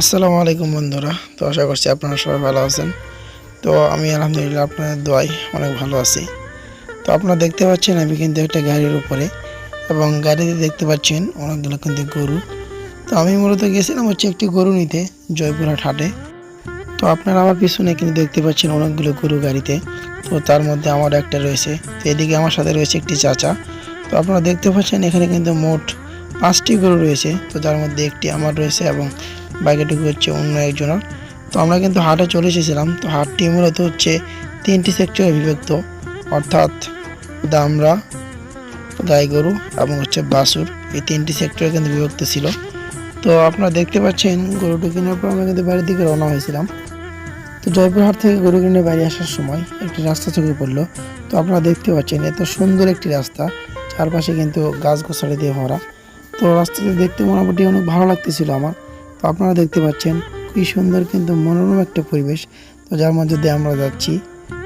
আসসালামু আলাইকুম বন্ধুরা। তো আশা করছি আপনারা সবাই ভালো আছেন। তো আমি আলহামদুলিল্লাহ আপনাদের দোয়াই অনেক ভালো আছি। তো আপনারা দেখতে পাচ্ছেন আমি কিন্তু একটা গাড়ির উপরে এবং গাড়িতে দেখতে পাচ্ছেন অনেকগুলো কিন্তু গরু। তো আমি মূলত গেছিলাম হচ্ছে একটি গরু নিতে জয়পুরহাট হাটে। তো আপনারা আমার পিছনে কিন্তু দেখতে পাচ্ছেন অনেকগুলো গরু গাড়িতে। তো তার মধ্যে আমার একটা রয়েছে। তো এদিকে আমার সাথে রয়েছে একটি চাচা। তো আপনারা দেখতে পাচ্ছেন এখানে কিন্তু মোট পাঁচটি গরু রয়েছে। তো তার মধ্যে একটি আমার রয়েছে এবং বাকিটুকু হচ্ছে অন্য একজনের তো আমরা কিন্তু হাটে চলে এসেছিলাম। তো হাটটি মূলত হচ্ছে তিনটি সেক্টরে বিভক্ত। অর্থাৎ দামরা গাই গরু এবং হচ্ছে বাসুর এই তিনটি সেক্টরে কিন্তু বিভক্ত ছিল। তো আপনারা দেখতে পাচ্ছেন, গরুটি কেনার পর আমরা কিন্তু বাড়ির দিকে রওনা হয়েছিলাম। তো জয়পুরহাট থেকে গরু কিনে বাড়ি আসার সময় একটি রাস্তা চোখে পড়ল। তো আপনারা দেখতে পাচ্ছেন, এত সুন্দর একটি রাস্তা। চারপাশে কিন্তু গাছ গোছালি দিয়ে ভরা। তো রাস্তাটি দেখতে মোটামুটি অনেক ভালো লাগতেছিল আমার। তো আপনারা দেখতে পাচ্ছেন কি সুন্দর কিন্তু মনোরম একটা পরিবেশ। তো যার মধ্যে দিয়ে আমরা যাচ্ছি,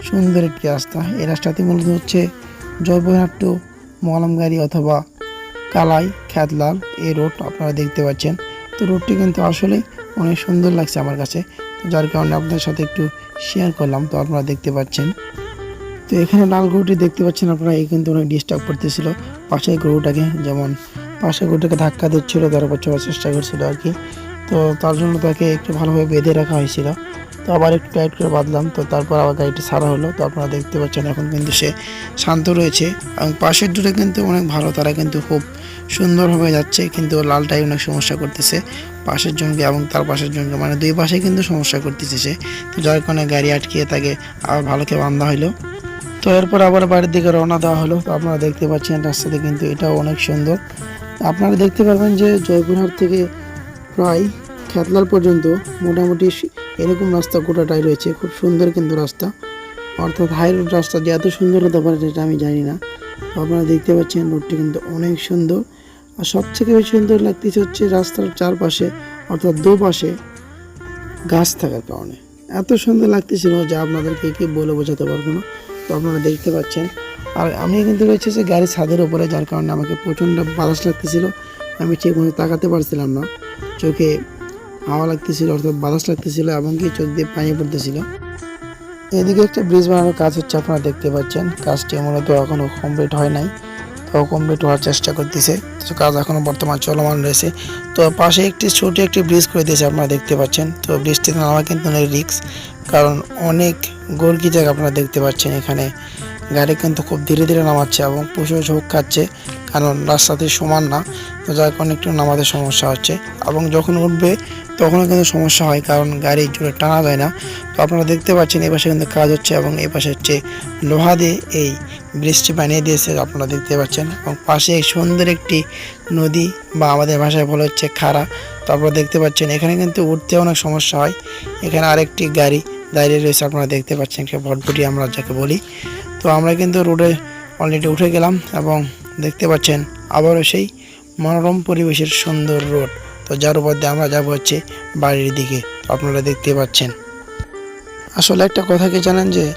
সুন্দর একটি রাস্তা। এই রাস্তাটি মূলত হচ্ছে জয়পুরহাট টু মলমগাড়ি অথবা কালাই খ্যাতলাল এই রোড আপনারা দেখতে পাচ্ছেন। তো রোডটি কিন্তু আসলে অনেক সুন্দর লাগছে আমার কাছে। যার কারণে আপনাদের সাথে একটু শেয়ার করলাম, তো আপনারা দেখতে পাচ্ছেন। তো এখানে লাল গরুটি দেখতে পাচ্ছেন আপনারা, এই কিন্তু অনেক ডিস্টার্ব করতেছিল। পাশের গরুটাকে যেমন পাশের গরুটাকে ধাক্কা দিচ্ছিল তারপর চলার চেষ্টা করছিল আর কি। তো তার জন্য তাকে একটু ভালোভাবে বেঁধে রাখা হয়েছিল। তো আবার একটু টাইট করে বাঁধলাম। তো তারপর আবার গাড়িটি সারা হলো। তো আপনারা দেখতে পাচ্ছেন এখন কিন্তু সে শান্ত রয়েছে। এবং পাশের দুটো কিন্তু অনেক ভালো। তারা কিন্তু খুব সুন্দরভাবে যাচ্ছে। কিন্তু লালটাই অনেক সমস্যা করতেছে। পাশের জনকে এবং তার পাশের জনকে মানে দুই পাশে কিন্তু সমস্যা করতেছে সে। তো যার কারণে গাড়ি আটকিয়ে তাকে আবার ভালোকে বান্ধা হলো। তো এরপর আবার বাড়ির দিকে রওনা দেওয়া হলো। তো আপনারা দেখতে পাচ্ছেন রাস্তাতে কিন্তু এটাও অনেক সুন্দর। আপনারা দেখতে পারবেন যে জয়পুরহাট থেকে প্রায় খ্যাতলাল পর্যন্ত মোটামুটি এরকম রাস্তা গোটাটাই রয়েছে। খুব সুন্দর কিন্তু রাস্তা। অর্থাৎ হাই রোড রাস্তা যে এত সুন্দর হতে পারে সেটা আমি জানি না। আপনারা দেখতে পাচ্ছেন রোডটি কিন্তু অনেক সুন্দর। আর সবথেকে বেশি সুন্দর লাগতেছে হচ্ছে রাস্তার চারপাশে, অর্থাৎ দুপাশে গাছ থাকার কারণে। এত সুন্দর লাগতেছিল যে আপনাদেরকে কি বলে বোঝাতে পারব না। তো আপনারা দেখতে পাচ্ছেন। আর আমি কিন্তু রয়েছে যে গাড়ির ছাদের উপরে, যার কারণে আমাকে প্রচণ্ড বাতাস লাগতেছিল। আমি ঠিক মতো তাকাতে পারছিলাম না। চোখে হাওয়া লাগতেছিল, অর্থাৎ বাতাস লাগতেছিল এবং কি চোখ দিয়ে পানি পড়তেছিল। এদিকে একটা ব্রিজ বানানোর কাজ হচ্ছে, আপনারা দেখতে পাচ্ছেন। কাজটি মূলত এখনও কমপ্লিট হয় নাই, তো কমপ্লিট হওয়ার চেষ্টা করতেছে। তো কাজ এখনও বর্তমান চলমান রয়েছে। তো পাশে একটি ছোট একটি ব্রিজ করে দিয়েছে, আপনারা দেখতে পাচ্ছেন। তো ব্রিজটিতে নামা কিন্তু অনেক রিক্স কারণ অনেক গর্কি জায়গা আপনারা দেখতে পাচ্ছেন এখানে। গাড়ি কিন্তু খুব ধীরে ধীরে নামাচ্ছে এবং পশু ঝোঁক খাচ্ছে, কারণ রাস্তাতে সমান না। যার কারণে একটু নামাতে সমস্যা হচ্ছে। এবং যখন উঠবে, তখনও কিন্তু সমস্যা হয়, কারণ গাড়ি জোরে টানা যায় না। তো আপনারা দেখতে পাচ্ছেন, এই পাশে কিন্তু কাজ হচ্ছে এবং এই পাশে হচ্ছে লোহা দিয়ে এই ব্রিজটি বানিয়ে দিয়েছে, আপনারা দেখতে পাচ্ছেন। এবং পাশে এই সুন্দর একটি নদী বা আমাদের ভাষায় বলা হচ্ছে খাড়া। তো আপনারা দেখতে পাচ্ছেন, এখানে কিন্তু উঠতে অনেক সমস্যা হয়। এখানে আরেকটি গাড়ি দাঁড়িয়ে রয়েছে, আপনারা দেখতে পাচ্ছেন, একটা ভটভটি আমরা যাকে বলি। তো আমরা কিন্তু রোডে অলরেডি উঠে গেলাম এবং দেখতে পাচ্ছেন, আবারও সেই মনোরম পরিবেশের সুন্দর রোড। তো যার উপর দিয়ে আমরা যাব হচ্ছে বাড়ির দিকে। আপনারা দেখতে পাচ্ছেন। আসলে একটা কথা কি জানেন যে,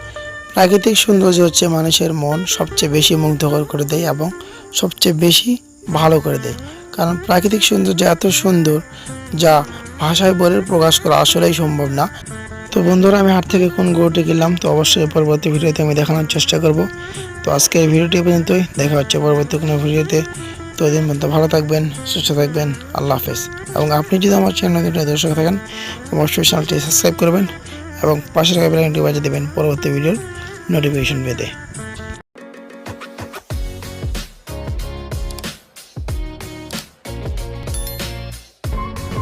প্রাকৃতিক সৌন্দর্য হচ্ছে মানুষের মন সবচেয়ে বেশি মুগ্ধকর করে দেয় এবং সবচেয়ে বেশি ভালো করে দেয়। কারণ প্রাকৃতিক সৌন্দর্য এত সুন্দর যা ভাষায় বলে প্রকাশ করা আসলেই সম্ভব না। তো বন্ধুরা, আমি হাট থেকে কোন গরুটি কিনলাম, তো অবশ্যই পরবর্তী ভিডিওতে আমি দেখানোর চেষ্টা করব। তো আজকে এই ভিডিওটি পর্যন্তই। দেখা হচ্ছে পরবর্তী কোনো ভিডিওতে। তো দিন পর্যন্ত ভালো থাকবেন, সুস্থ থাকবেন, আল্লাহ হাফেজ। এবং আপনি যদি আমার চ্যানেলটি দর্শক থাকেন, অবশ্যই চ্যানেলটি সাবস্ক্রাইব করবেন এবং পাশে থাকা বেলাইনটি বাজিয়ে দেবেন পরবর্তী ভিডিওর নোটিফিকেশন পেতে।